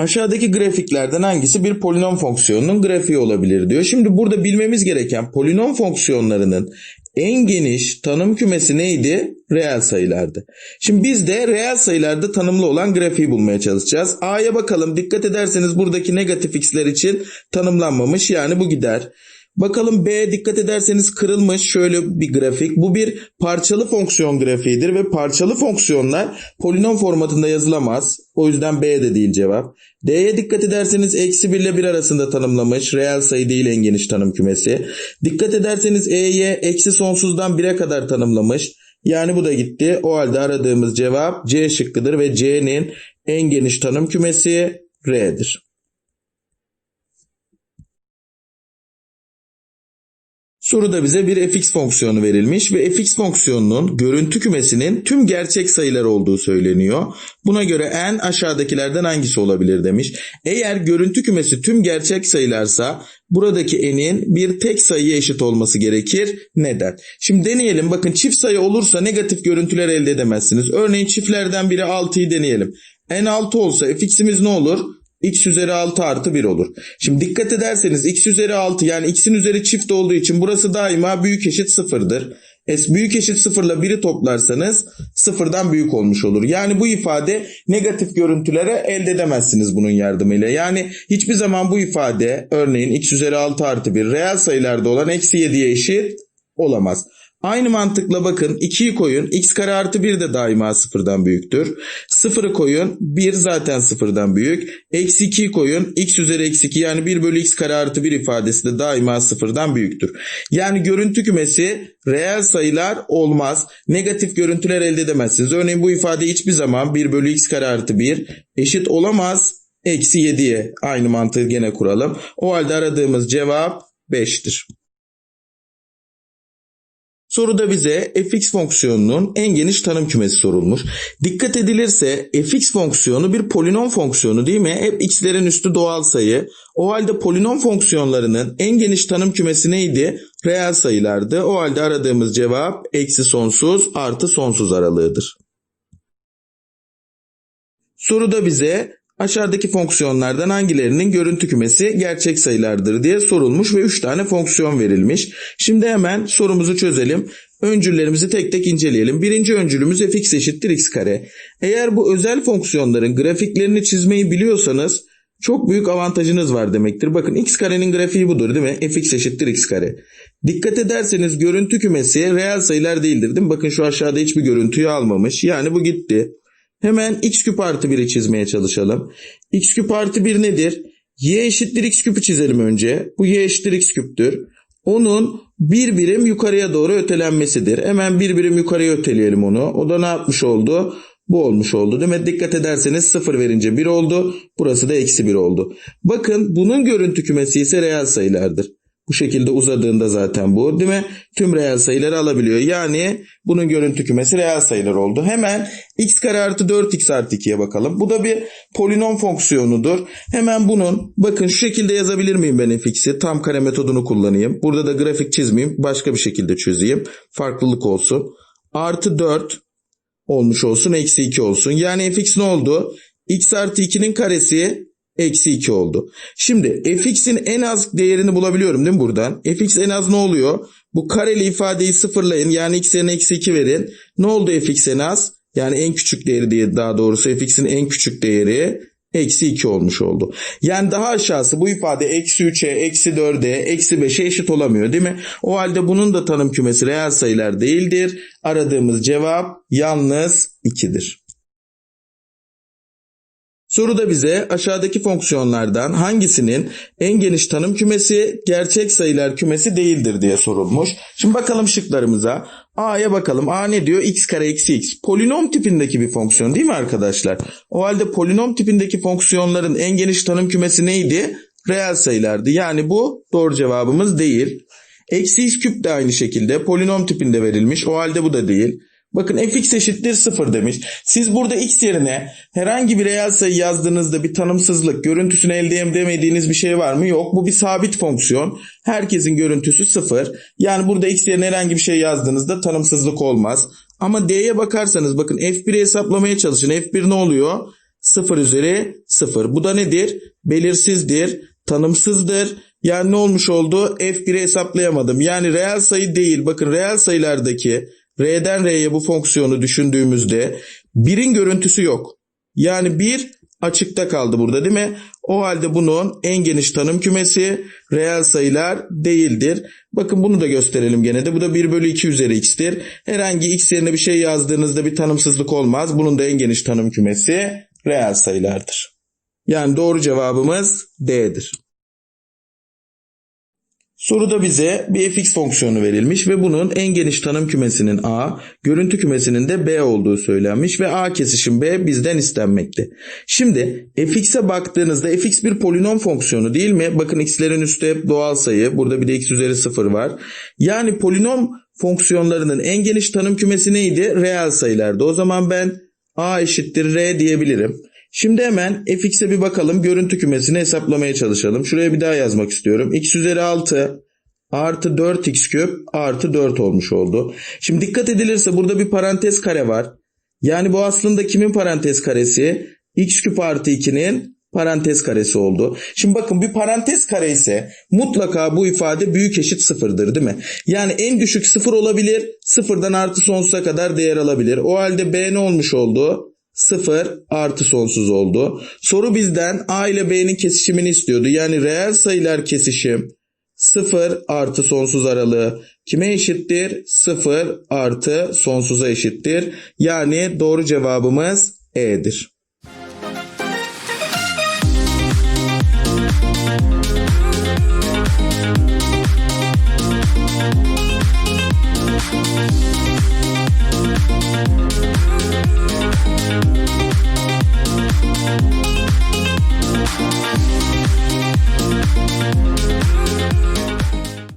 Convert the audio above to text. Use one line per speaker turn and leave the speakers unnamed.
Aşağıdaki grafiklerden hangisi bir polinom fonksiyonunun grafiği olabilir diyor. Şimdi burada bilmemiz gereken polinom fonksiyonlarının en geniş tanım kümesi neydi? Reel sayılardı. Şimdi biz de reel sayılarda tanımlı olan grafiği bulmaya çalışacağız. A'ya bakalım. Dikkat ederseniz buradaki negatif x'ler için tanımlanmamış. Yani bu gider. Bakalım B dikkat ederseniz kırılmış şöyle bir grafik. Bu bir parçalı fonksiyon grafiğidir ve parçalı fonksiyonlar polinom formatında yazılamaz. O yüzden B de değil cevap. D'ye dikkat ederseniz eksi 1 ile 1 arasında tanımlamış. Reel sayı değil en geniş tanım kümesi. Dikkat ederseniz E'ye eksi sonsuzdan 1'e kadar tanımlamış. Yani bu da gitti. O halde aradığımız cevap C şıkkıdır ve C'nin en geniş tanım kümesi R'dir. Soruda bize bir fx fonksiyonu verilmiş ve fx fonksiyonunun görüntü kümesinin tüm gerçek sayılar olduğu söyleniyor. Buna göre en aşağıdakilerden hangisi olabilir demiş. Eğer görüntü kümesi tüm gerçek sayılarsa buradaki n'in bir tek sayıya eşit olması gerekir. Neden? Şimdi deneyelim. Bakın çift sayı olursa negatif görüntüler elde edemezsiniz. Örneğin çiftlerden biri 6'yı deneyelim. n 6 olsa fx'imiz ne olur? X üzeri 6 artı 1 olur. Şimdi dikkat ederseniz x üzeri 6 yani x'in üzeri çift olduğu için burası daima büyük eşit sıfırdır. S büyük eşit sıfırla 1'i toplarsanız sıfırdan büyük olmuş olur. Yani bu ifade negatif görüntülere elde edemezsiniz bunun yardımıyla. Yani hiçbir zaman bu ifade örneğin x üzeri 6 artı 1 reel sayılarda olan eksi 7'ye eşit olamaz. Aynı mantıkla bakın 2'yi koyun x kare artı 1 de daima sıfırdan büyüktür. 0'ı koyun 1 zaten sıfırdan büyük. Eksi 2'yi koyun x üzeri eksi 2 yani 1 bölü x kare artı 1 ifadesi de daima sıfırdan büyüktür. Yani görüntü kümesi reel sayılar olmaz. Negatif görüntüler elde edemezsiniz. Örneğin bu ifade hiçbir zaman 1 bölü x kare artı 1 eşit olamaz. Eksi 7'ye aynı mantığı gene kuralım. O halde aradığımız cevap 5'tir. Soruda bize fx fonksiyonunun en geniş tanım kümesi sorulmuş. Dikkat edilirse fx fonksiyonu bir polinom fonksiyonu değil mi? Hep x'lerin üstü doğal sayı. O halde polinom fonksiyonlarının en geniş tanım kümesi neydi? Reel sayılardı. O halde aradığımız cevap eksi sonsuz artı sonsuz aralığıdır. Soruda bize aşağıdaki fonksiyonlardan hangilerinin görüntü kümesi gerçek sayılardır diye sorulmuş ve 3 tane fonksiyon verilmiş. Şimdi hemen sorumuzu çözelim. Öncüllerimizi tek tek inceleyelim. Birinci öncülümüz fx eşittir x kare. Eğer bu özel fonksiyonların grafiklerini çizmeyi biliyorsanız çok büyük avantajınız var demektir. Bakın x karenin grafiği budur değil mi? fx eşittir x kare. Dikkat ederseniz görüntü kümesi reel sayılar değildir değil mi? Bakın şu aşağıda hiçbir görüntüyü almamış. Yani bu gitti. Hemen x küp artı 1'i çizmeye çalışalım. x küp artı 1 nedir? y eşittir x küpü çizelim önce. Bu y eşittir x küptür. Onun bir birim yukarıya doğru ötelenmesidir. Hemen bir birim yukarıya öteleyelim onu. O da ne yapmış oldu? Bu olmuş oldu. Demek dikkat ederseniz 0 verince 1 oldu. Burası da eksi 1 oldu. Bakın bunun görüntü kümesi ise reel sayılardır. Bu şekilde uzadığında zaten bu değil mi? Tüm reel sayıları alabiliyor. Yani bunun görüntü kümesi reel sayılar oldu. Hemen x kare artı 4x artı 2'ye bakalım. Bu da bir polinom fonksiyonudur. Hemen bunun bakın şu şekilde yazabilir miyim ben fx'i? Tam kare metodunu kullanayım. Burada da grafik çizmeyeyim. Başka bir şekilde çözeyim. Farklılık olsun. Artı 4 olmuş olsun. Eksi 2 olsun. Yani fx ne oldu? x artı 2'nin karesi eksi 2 oldu. Şimdi fx'in en az değerini bulabiliyorum değil mi buradan? fx en az ne oluyor? Bu kareli ifadeyi sıfırlayın. Yani x yerine eksi 2 verin. Ne oldu fx en az? Yani en küçük değeri diye daha doğrusu fx'in en küçük değeri eksi 2 olmuş oldu. Yani daha aşağısı bu ifade eksi 3'e, eksi 4'e, eksi 5'e eşit olamıyor değil mi? O halde bunun da tanım kümesi reel sayılar değildir. Aradığımız cevap yalnız 2'dir. Soruda bize aşağıdaki fonksiyonlardan hangisinin en geniş tanım kümesi gerçek sayılar kümesi değildir diye sorulmuş. Şimdi bakalım şıklarımıza. A'ya bakalım. A ne diyor? x kare eksi x. Polinom tipindeki bir fonksiyon değil mi arkadaşlar? O halde polinom tipindeki fonksiyonların en geniş tanım kümesi neydi? Reel sayılardı. Yani bu doğru cevabımız değil. Eksi x küp de aynı şekilde polinom tipinde verilmiş. O halde bu da değil. Bakın fx eşittir 0 demiş. Siz burada x yerine herhangi bir reel sayı yazdığınızda bir tanımsızlık, görüntüsünü elde edemediğiniz bir şey var mı? Yok. Bu bir sabit fonksiyon. Herkesin görüntüsü 0. Yani burada x yerine herhangi bir şey yazdığınızda tanımsızlık olmaz. Ama d'ye bakarsanız bakın f1'i hesaplamaya çalışın. f1 ne oluyor? 0 üzeri 0. Bu da nedir? Belirsizdir, tanımsızdır. Yani ne olmuş oldu? F1'i hesaplayamadım. Yani reel sayı değil. Bakın reel sayılardaki R'den R'ye bu fonksiyonu düşündüğümüzde 1'in görüntüsü yok. Yani 1 açıkta kaldı burada değil mi? O halde bunun en geniş tanım kümesi reel sayılar değildir. Bakın bunu da gösterelim gene de. Bu da 1 bölü 2 üzeri x'tir. Herhangi x yerine bir şey yazdığınızda bir tanımsızlık olmaz. Bunun da en geniş tanım kümesi reel sayılardır. Yani doğru cevabımız D'dir. Soruda bize bir fx fonksiyonu verilmiş ve bunun en geniş tanım kümesinin A, görüntü kümesinin de B olduğu söylenmiş ve A kesişim B bizden istenmekte. Şimdi fx'e baktığınızda fx bir polinom fonksiyonu değil mi? Bakın x'lerin üstü hep doğal sayı. Burada bir de x üzeri 0 var. Yani polinom fonksiyonlarının en geniş tanım kümesi neydi? Reel sayılardı. O zaman ben A eşittir R diyebilirim. Şimdi hemen fx'e bir bakalım. Görüntü kümesini hesaplamaya çalışalım. Şuraya bir daha yazmak istiyorum. x üzeri 6 artı 4x küp artı 4 olmuş oldu. Şimdi dikkat edilirse burada bir parantez kare var. Yani bu aslında kimin parantez karesi? x küp artı 2'nin parantez karesi oldu. Şimdi bakın bir parantez kare ise mutlaka bu ifade büyük eşit sıfırdır değil mi? Yani en düşük sıfır olabilir. Sıfırdan artı sonsuza kadar değer alabilir. O halde b ne olmuş oldu? 0 artı sonsuz oldu. Soru bizden A ile B'nin kesişimini istiyordu. Yani reel sayılar kesişim 0 artı sonsuz aralığı kime eşittir? 0 artı sonsuza eşittir. Yani doğru cevabımız E'dir.